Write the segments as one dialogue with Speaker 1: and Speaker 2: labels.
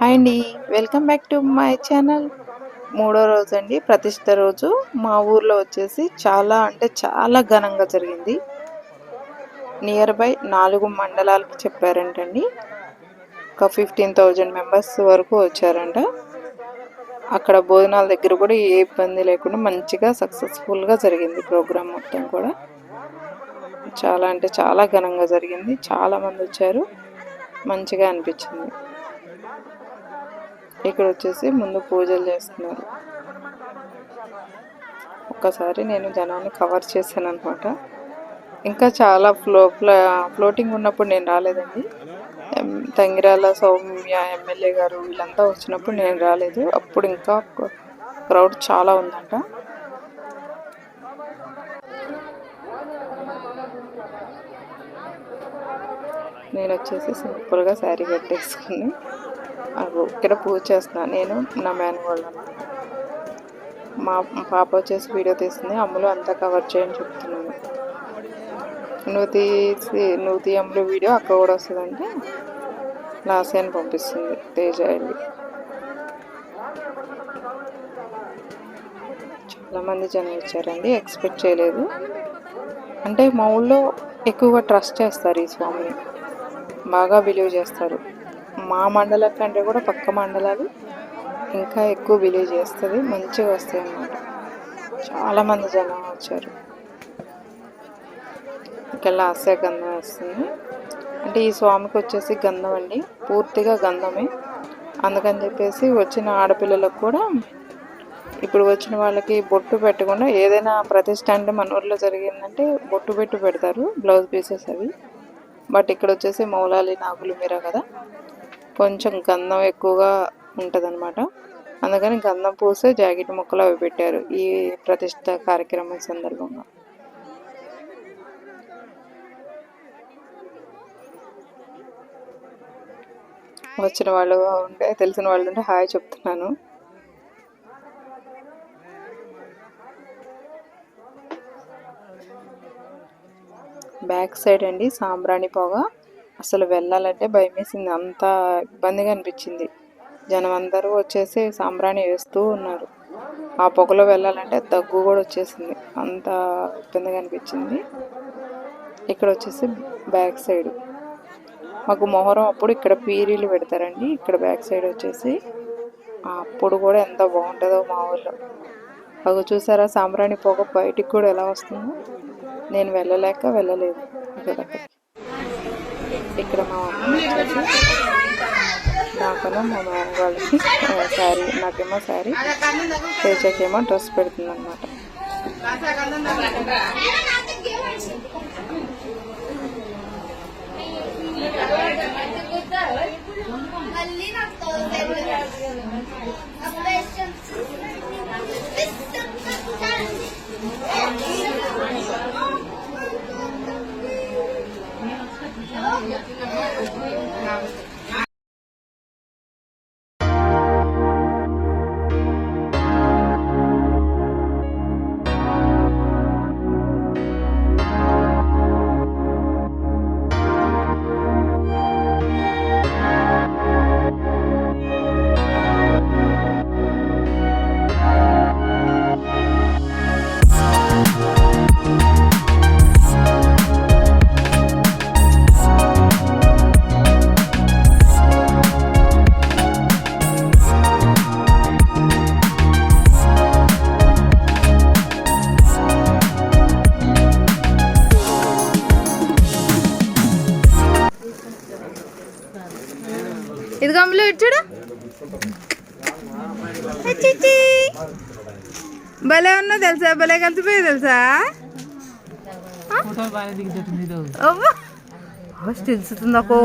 Speaker 1: Hi అండి. Welcome back to my channel. మూడో రోజు అండి. ప్రతిష్ట రోజు. మా ఊర్లో వచ్చేసి చాలా అంటే చాలా ఘనంగా జరిగింది. నియర్ బై నాలుగు మండలాలకు చెప్పారంటండి. ఒక ఫిఫ్టీన్ థౌజండ్ మెంబర్స్ వరకు వచ్చారంట. అక్కడ భోజనాల దగ్గర కూడా ఏ ఇబ్బంది లేకుండా మంచిగా సక్సెస్ఫుల్గా జరిగింది ప్రోగ్రామ్ మొత్తం కూడా. చాలా అంటే చాలా ఘనంగా జరిగింది. చాలా మంది వచ్చారు. మంచిగా అనిపించింది. ఇక్కడ వచ్చేసి ముందు పూజలు చేస్తున్నారు. ఒక్కసారి నేను జనాన్ని కవర్ చేశాను అనమాట ఇంకా చాలా ఫ్లో ఫ్లోటింగ్ ఉన్నప్పుడు నేను రాలేదండి. ఎం- తంగిరాల సౌమ్య ఎమ్మెల్యే గారు వీళ్ళంతా వచ్చినప్పుడు నేను రాలేదు. అప్పుడు ఇంకా క్రౌడ్ చాలా ఉందంట. నేను వచ్చేసి సింపుల్గా శారీ కట్టేసుకుని ఇక్కడ పూజ చేస్తున్నాను నేను నా మేనగోళ్ళ మా పాప వచ్చేసి వీడియో తీస్తుంది అమ్ములు అంతా కవర్ చేయని చెప్తున్నాను. నువ్వు తీసి నువ్వు తీ అమ్ములు వీడియో అక్క కూడా వస్తుందంటే లాస్ట్ అని పంపిస్తుంది తేజ వెళ్ళి. చాలామంది జనం ఇచ్చారండి ఎక్స్పెక్ట్ చేయలేదు. అంటే మా ఊళ్ళో ఎక్కువగా ట్రస్ట్ చేస్తారు ఈ స్వామిని. బాగా బిలీవ్ చేస్తారు. మా మండలం కంటే కూడా పక్క మండలాలు ఇంకా ఎక్కువ బిలీవ్ చేస్తుంది మంచిగా వస్తాయి అన్నమాట. చాలామంది జనం వచ్చారు. ఇక్కడ ఆశయ గంధం వేస్తుంది. అంటే ఈ స్వామికి వచ్చేసి గంధం అండి పూర్తిగా గంధమే. అందుకని చెప్పేసి వచ్చిన ఆడపిల్లలకు కూడా ఇప్పుడు వచ్చిన వాళ్ళకి బొట్టు పెట్టకుండా ఏదైనా ప్రతిష్ట అంటే మన ఊర్లో జరిగిందంటే బొట్టు పెట్టు పెడతారు బ్లౌజ్ పీసెస్ అవి. బట్ ఇక్కడ వచ్చేసి మౌలాలి నాగులు మీర కదా. కొంచెం గంధం ఎక్కువగా ఉంటుంది అందుకని గంధం పూసే జాకెట్ ముక్కలు అవి పెట్టారు ఈ ప్రతిష్ట కార్యక్రమం సందర్భంగా. వచ్చిన వాళ్ళు ఉంటే తెలిసిన వాళ్ళు ఉంటే హాయ్ చెప్తున్నాను. బ్యాక్ సైడ్ అండి సాంబ్రాణి పొగ. అసలు వెళ్ళాలంటే భయం వేసింది అంత ఇబ్బందిగా అనిపించింది. జనం అందరూ వచ్చేసి సాంబ్రాణి వేస్తూ ఉన్నారు. ఆ పొగలో వెళ్ళాలంటే దగ్గు కూడా వచ్చేసింది. అంత ఇబ్బందిగా అనిపించింది. ఇక్కడ వచ్చేసి బ్యాక్ సైడ్. మాకు మొహరం అప్పుడు ఇక్కడ పీరీలు పెడతారండి. ఇక్కడ బ్యాక్ సైడ్ వచ్చేసి అప్పుడు కూడా ఎంత బాగుంటుందో మా ఊళ్ళో అవి చూసారా సాంబ్రాణి పొగ బయటికి కూడా ఎలా వస్తుందో? నేను వెళ్ళలేక వెళ్ళలేదు. ఇక్కడ. ఇక్కడ మా అమ్మ వచ్చేసి నాకను మా మేనగాళ్ళకి శారీ నాకేమో శారీ తేజకేమో డ్రెస్ పెడుతుంది అనమాట
Speaker 2: మళ్ళీ ఇది ఇచ్చాడు భలే ఉన్నా తెలుసా? భలే కలిసిపోయి తెలుసా? తెలుస్తుంది నాకు.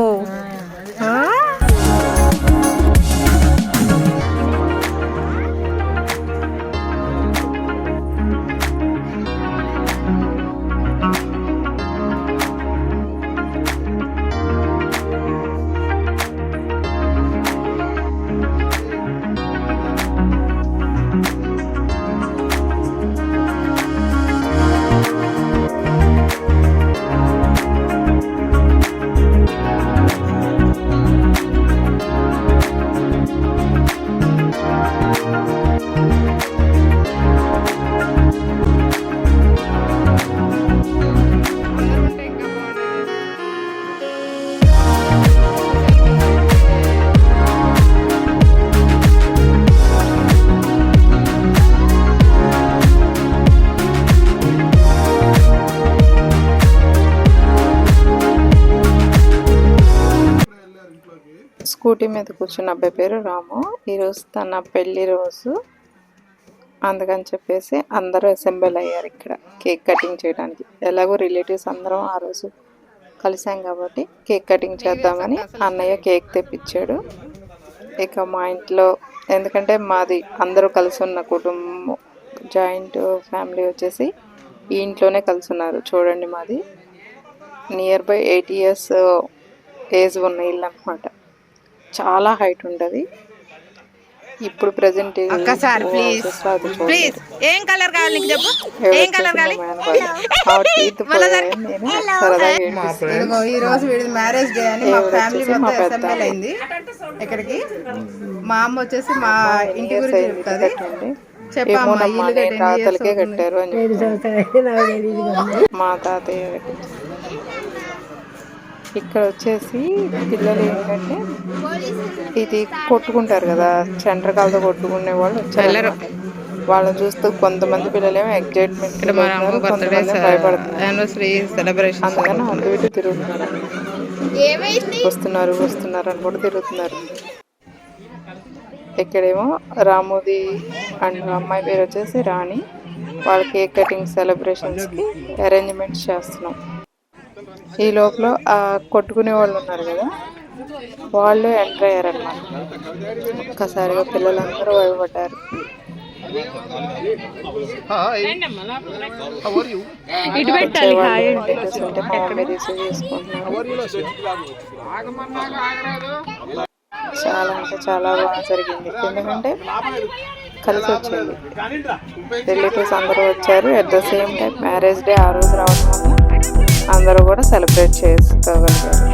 Speaker 1: స్కూటీ మీద కూర్చున్న అబ్బాయి పేరు రాము. ఈరోజు తన పెళ్ళి రోజు. అందుకని చెప్పేసి అందరూ అసెంబ్ల్ అయ్యారు ఇక్కడ కేక్ కటింగ్ చేయడానికి. ఎలాగో రిలేటివ్స్ అందరం ఆ రోజు కలిసాం కాబట్టి కేక్ కటింగ్ చేద్దామని అన్నయ్య కేక్ తెప్పించాడు. ఇక మా ఇంట్లో ఎందుకంటే మాది అందరూ కలిసి ఉన్న కుటుంబం జాయింట్ ఫ్యామిలీ వచ్చేసి ఈ ఇంట్లోనే కలిసి ఉన్నారు. చూడండి మాది. Nearby eight years age ఉన్న ఇల్లు అనమాట చాలా హైట్ ఉంటుంది. ఇప్పుడు ప్రజెంట్
Speaker 2: ఒక్కసారి ప్లీజ్ ప్లీజ్ ఏం కలర్ కావాలి నీకు చెప్పు? ఏం కలర్ కావాలి? ఇదిగో ఈ రోజు వీడి మ్యారేజ్ డే అని మా ఫ్యామిలీ
Speaker 1: మా
Speaker 2: మొత్తం అసెంబ్లీ అయింది. ఇక్కడికి మా అమ్మ వచ్చేసి మా ఇంటి గురించి చెప్తుంది. చెప్పమ్మా ఇల్లు కట్టి
Speaker 1: ఇక్కడ వచ్చేసి పిల్లలు ఏంటంటే ఇది కొట్టుకుంటారు కదా చండ్రకాలతో కొట్టుకునే వాళ్ళు వచ్చారు వాళ్ళని చూస్తూ కొంతమంది పిల్లలేమో ఎగ్జైట్మెంట్ అందుకని అటు ఇటు తిరుగుతున్నారు. వస్తున్నారు వస్తున్నారు అని కూడా తిరుగుతున్నారు. ఇక్కడేమో రాముది అండ్ అమ్మాయి పేరు వచ్చేసి రాణి. వాళ్ళ కేక్ కటింగ్ సెలబ్రేషన్స్కి అరేంజ్మెంట్స్ చేస్తున్నాం. ఈ లోపల ఆ కొట్టుకునే వాళ్ళు ఉన్నారు కదా వాళ్ళు ఎంటర్ అయ్యారనమాట ఒక్కసారిగా పిల్లలందరూ భయపడ్డారు మా మమ్మీ చేసుకుంటున్నారు. చాలా అంటే చాలా బాగా జరిగింది. ఎందుకంటే కలిసి వచ్చింది రిలేటివ్స్ అందరూ వచ్చారు. At the same time marriage day ఆ రోజు రావడం అందరూ కూడా సెలబ్రేట్ చేసుకోగలిగారు.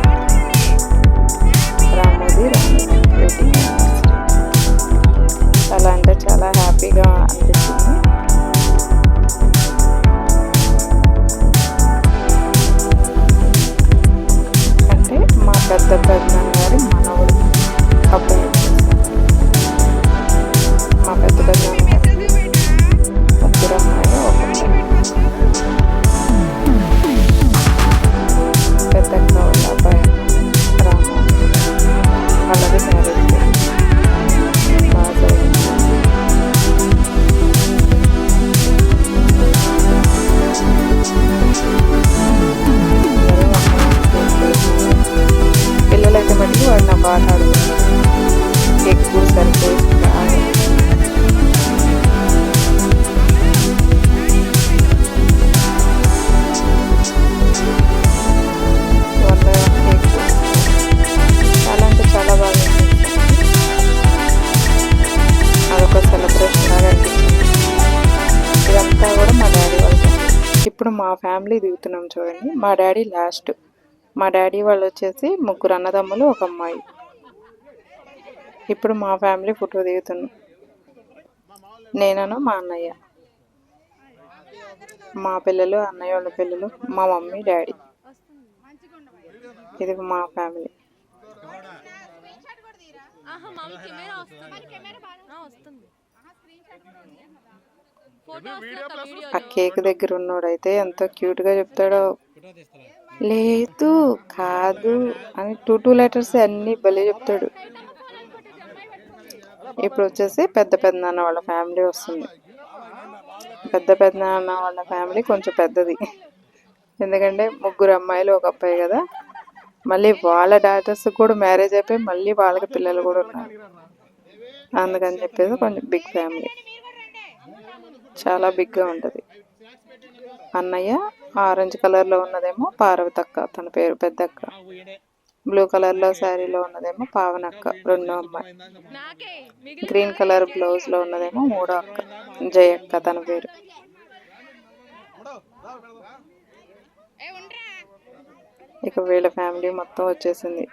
Speaker 1: పిల్లలైతే మటుకు నా ఎక్కువ సరిపోయి చాలా అంటే చాలా బాగా అదొక సెలబ్రేషన్ లాగా అనిపించింది ఇదంతా కూడా మా డాడీ వాళ్ళ ఇప్పుడు మా ఫ్యామిలీ దిగుతున్నాం చూడండి. మా డాడీ లాస్ట్ మా డాడీ వాళ్ళు వచ్చేసి ముగ్గురు అన్నదమ్ములు ఒక అమ్మాయి. ఇప్పుడు మా ఫ్యామిలీ ఫోటో దిగుతున్నాం నేనను మా అన్నయ్య. మా పిల్లలు అన్నయ్య వాళ్ళ పిల్లలు మా మమ్మీ డాడీ. ఇది మా ఫ్యామిలీ. ఆ కేక్ దగ్గర ఉన్నోడైతే ఎంతో క్యూట్గా చెప్తాడో లేదు కాదు అని టూ టూ లెటర్స్ అన్నీ భలే చెప్తాడు. ఇప్పుడు వచ్చేసి పెద్ద పెద్ద నాన్న వాళ్ళ ఫ్యామిలీ వస్తుంది. పెద్ద పెద్ద నాన్న వాళ్ళ ఫ్యామిలీ కొంచెం పెద్దది. ఎందుకంటే ముగ్గురు అమ్మాయిలు ఒక అబ్బాయి కదా. మళ్ళీ వాళ్ళ డాటర్స్ కూడా మ్యారేజ్ అయిపోయి మళ్ళీ వాళ్ళకి పిల్లలు కూడా ఉన్నారు. అందుకని చెప్పేసి కొంచెం బిగ్ ఫ్యామిలీ చాలా బిగ్గా ఉంటుంది. అన్నయ్య ఆరెంజ్ కలర్లో ఉన్నదేమో పార్వతక్క తన పేరు పెద్దక్క. బ్లూ కలర్లో శారీలో ఉన్నదేమో పావనక్క రెండో అమ్మాయి. గ్రీన్ కలర్ బ్లౌజ్లో ఉన్నదేమో మూడో అక్క జయక్క తన పేరు. ఇక వీళ్ళ ఫ్యామిలీ మొత్తం వచ్చేసింది.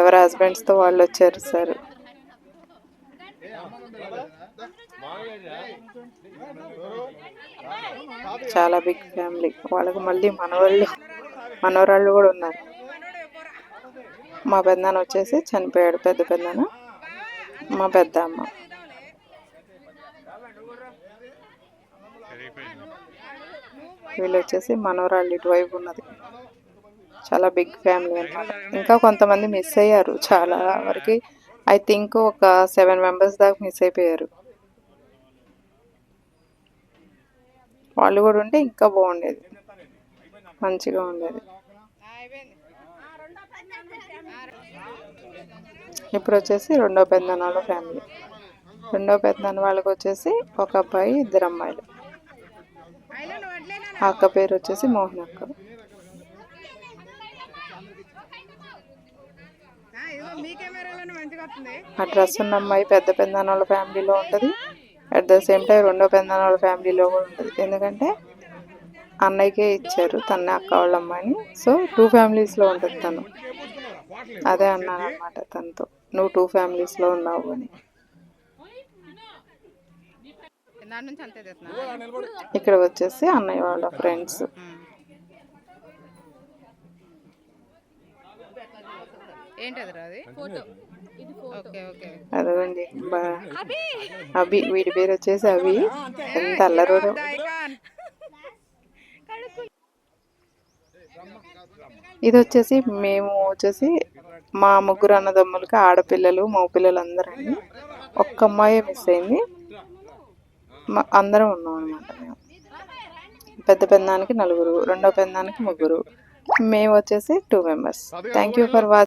Speaker 1: ఎవరి హస్బెండ్స్తో వాళ్ళు వచ్చారు సార్. చాలా బిగ్ ఫ్యామిలీ వాళ్ళకి మళ్ళీ మనవాళ్ళు మనవరాళ్ళు కూడా ఉన్నారు. మా పెద్దనాన్న వచ్చేసి చనిపోయాడు పెద్ద పెద్దనాన్న మా పెద్ద అమ్మ వీళ్ళు వచ్చేసి మనవరాళ్ళు ఇటువైపు ఉన్నది. చాలా బిగ్ ఫ్యామిలీ అన్నమాట. ఇంకా కొంతమంది మిస్ అయ్యారు. చాలా వరకు ఐ థింక్ ఒక సెవెన్ మెంబర్స్ దాకా మిస్ అయిపోయారు. వాళ్ళు కూడా ఉంటే ఇంకా బాగుండేది. మంచిగా ఉండేది. ఇప్పుడు వచ్చేసి రెండో పెద్దనాన్న ఫ్యామిలీ. రెండో పెద్దనాన్న వాళ్ళకి వచ్చేసి ఒక అబ్బాయి ఇద్దరు అమ్మాయిలు. ఆ అక్క పేరు వచ్చేసి మోహన్ అక్క. ఆ డ్రెస్ ఉన్న అమ్మాయి పెద్ద పెద్దనాన్న వాళ్ళ ఫ్యామిలీలో ఉంటుంది. అట్ ద సేమ్ టైం రెండో పెద్దనాన్న వాళ్ళ ఫ్యామిలీలో కూడా ఉంటుంది. ఎందుకంటే అన్నయ్యకే ఇచ్చారు తన అక్క వాళ్ళ అమ్మాయిని. సో టూ ఫ్యామిలీస్లో ఉంటుంది తను. అదే అన్నాను అనమాట తనతో. నువ్వు టూ ఫ్యామిలీస్లో ఉన్నావు అని. ఇక్కడ వచ్చేసి అన్నయ్య వాళ్ళ ఫ్రెండ్స్
Speaker 2: ఏంటది రా అది ఫోటో. Okay okay.
Speaker 1: అదిగోండి. బా- అభి. వీడి పేరు వచ్చేసి అభి. ఎంత అల్లరోడు ఇది వచ్చేసి మేము వచ్చేసి మా ముగ్గురు అన్నదమ్ములకి ఆడపిల్లలు మగపిల్లలు అందరండి ఒక్క అమ్మాయి మిస్ అయింది. మా- అందరం ఉన్నాం అనమాట పెద్ద పెద్దానికి నలుగురు రెండో పెద్దానికి ముగ్గురు. మేము వచ్చేసి two members thank you for watching